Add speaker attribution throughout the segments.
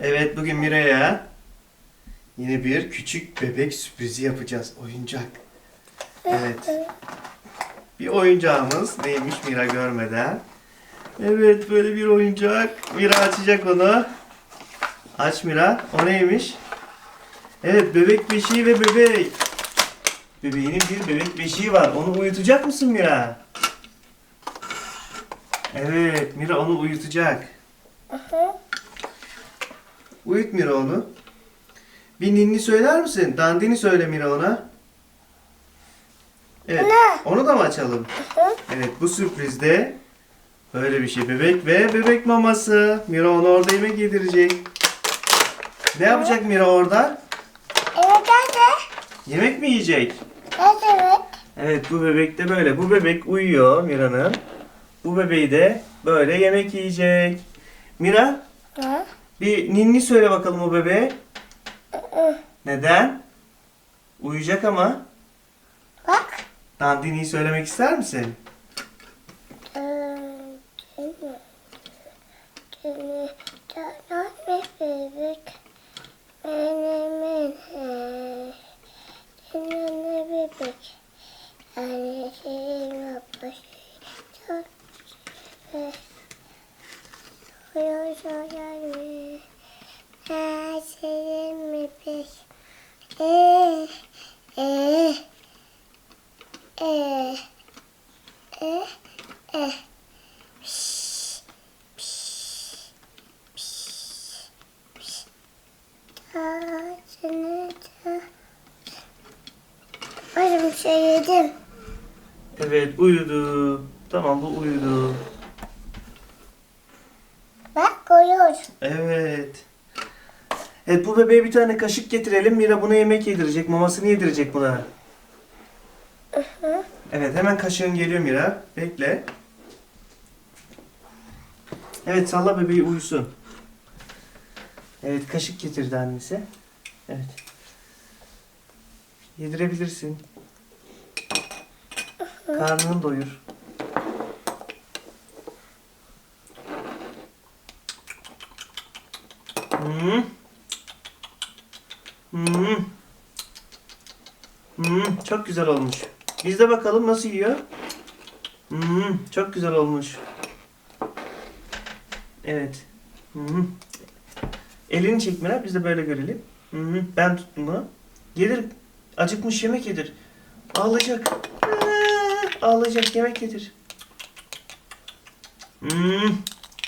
Speaker 1: Evet bugün Mira'ya yine bir küçük bebek sürprizi yapacağız. Oyuncak. Evet. Bir oyuncağımız neymiş Mira görmeden. Evet böyle bir oyuncak. Mira açacak onu. Aç Mira. O neymiş? Evet bebek beşiği ve bebek. Bebeğinin bir bebek beşiği var. Onu uyutacak mısın Mira? Evet Mira onu uyutacak. Uyut Mira onu. Bir ninni söyler misin? Dandini söyle Mira ona. Evet. Onu da mı açalım? Evet bu sürprizde böyle bir şey. Bebek ve bebek maması. Mira onu orada yemek yedirecek. Ne yapacak Mira orada?
Speaker 2: Evet hadi.
Speaker 1: Yemek mi yiyecek?
Speaker 2: Evet evet.
Speaker 1: Evet bu bebek de böyle. Bu bebek uyuyor Mira'nın. Bu bebeği de böyle yemek yiyecek. Mira
Speaker 2: Ne?
Speaker 1: Bir ninni söyle bakalım o bebeğe. Neden? Uyuyacak ama.
Speaker 2: Bak.
Speaker 1: Dandini'yi söylemek ister misin?
Speaker 2: Ee, çok mı? Her şeyin bebek. Eee, eee, eee. Eh, eh. Pişt, pişt, pişt, pişt. Ağzını da- Ay bir şey yedim.
Speaker 1: Evet uyudu. Tamam bu uyudu.
Speaker 2: Bak koyuyor.
Speaker 1: Evet. Evet bu bebeğe bir tane kaşık getirelim. Mira buna yemek yedirecek. Mamasını yedirecek buna. Evet hemen kaşığın geliyor Mira. Bekle. Evet salla bebeği uyusun. Evet kaşık getirdi annesi. Evet. Yedirebilirsin. Karnını doyur. Hmm. Hmm, çok güzel olmuş. Biz de bakalım nasıl yiyor. Hmm, çok güzel olmuş. Evet. Hmm. Elini çek Mira, biz de böyle görelim. Hmm, ben tuttum bunu. Gelir, acıkmış yemek yedir. Ağlayacak. Aa, Ağlayacak, yemek yedir. Hmm,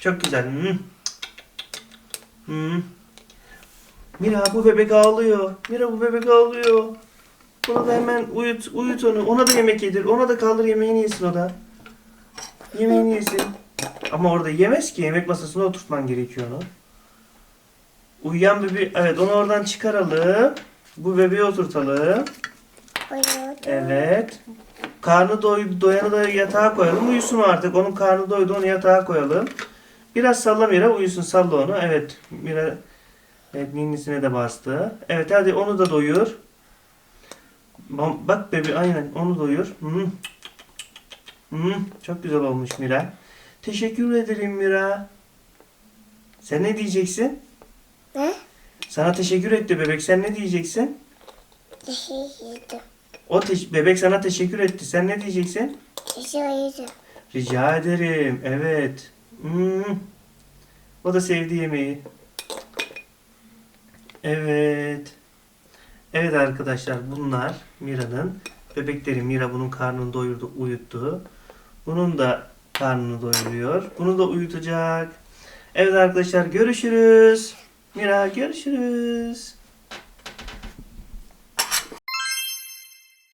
Speaker 1: çok güzel. Hmm. Hmm. Mira bu bebek ağlıyor. Mira bu bebek ağlıyor. Bunu da hemen uyut, uyut onu. Ona da yemek yedir. Ona da kaldır yemeğini yesin o da. Yemeğini yesin. Ama orada yemez ki. Yemek masasına oturtman gerekiyor onu. Uyuyan bebeği, evet onu oradan çıkaralım. Bu bebeği oturtalım. Evet. Karnı doy, doyanı da yatağa koyalım. Uyusun artık. Onun karnı doydu onu yatağa koyalım. Biraz salla Mira. Uyusun salla onu. Evet. Mira evet, ninnisine de bastı. Evet hadi onu da doyur. Bak bebi aynen onu doyur. Hı. Hı, çok güzel olmuş Mira. Teşekkür ederim Mira. Sen ne diyeceksin?
Speaker 2: Ne?
Speaker 1: Sana teşekkür etti bebek. Sen ne diyeceksin?
Speaker 2: Şey yedim.
Speaker 1: O teş- bebek sana teşekkür etti. Sen ne diyeceksin?
Speaker 2: Şey yedim.
Speaker 1: Rica ederim. Evet. Hmm. O da sevdi yemeği. Evet. Evet arkadaşlar bunlar Mira'nın bebekleri. Mira bunun karnını doyurdu, uyuttu. Bunun da karnını doyuruyor. Bunu da uyutacak. Evet arkadaşlar görüşürüz. Mira görüşürüz.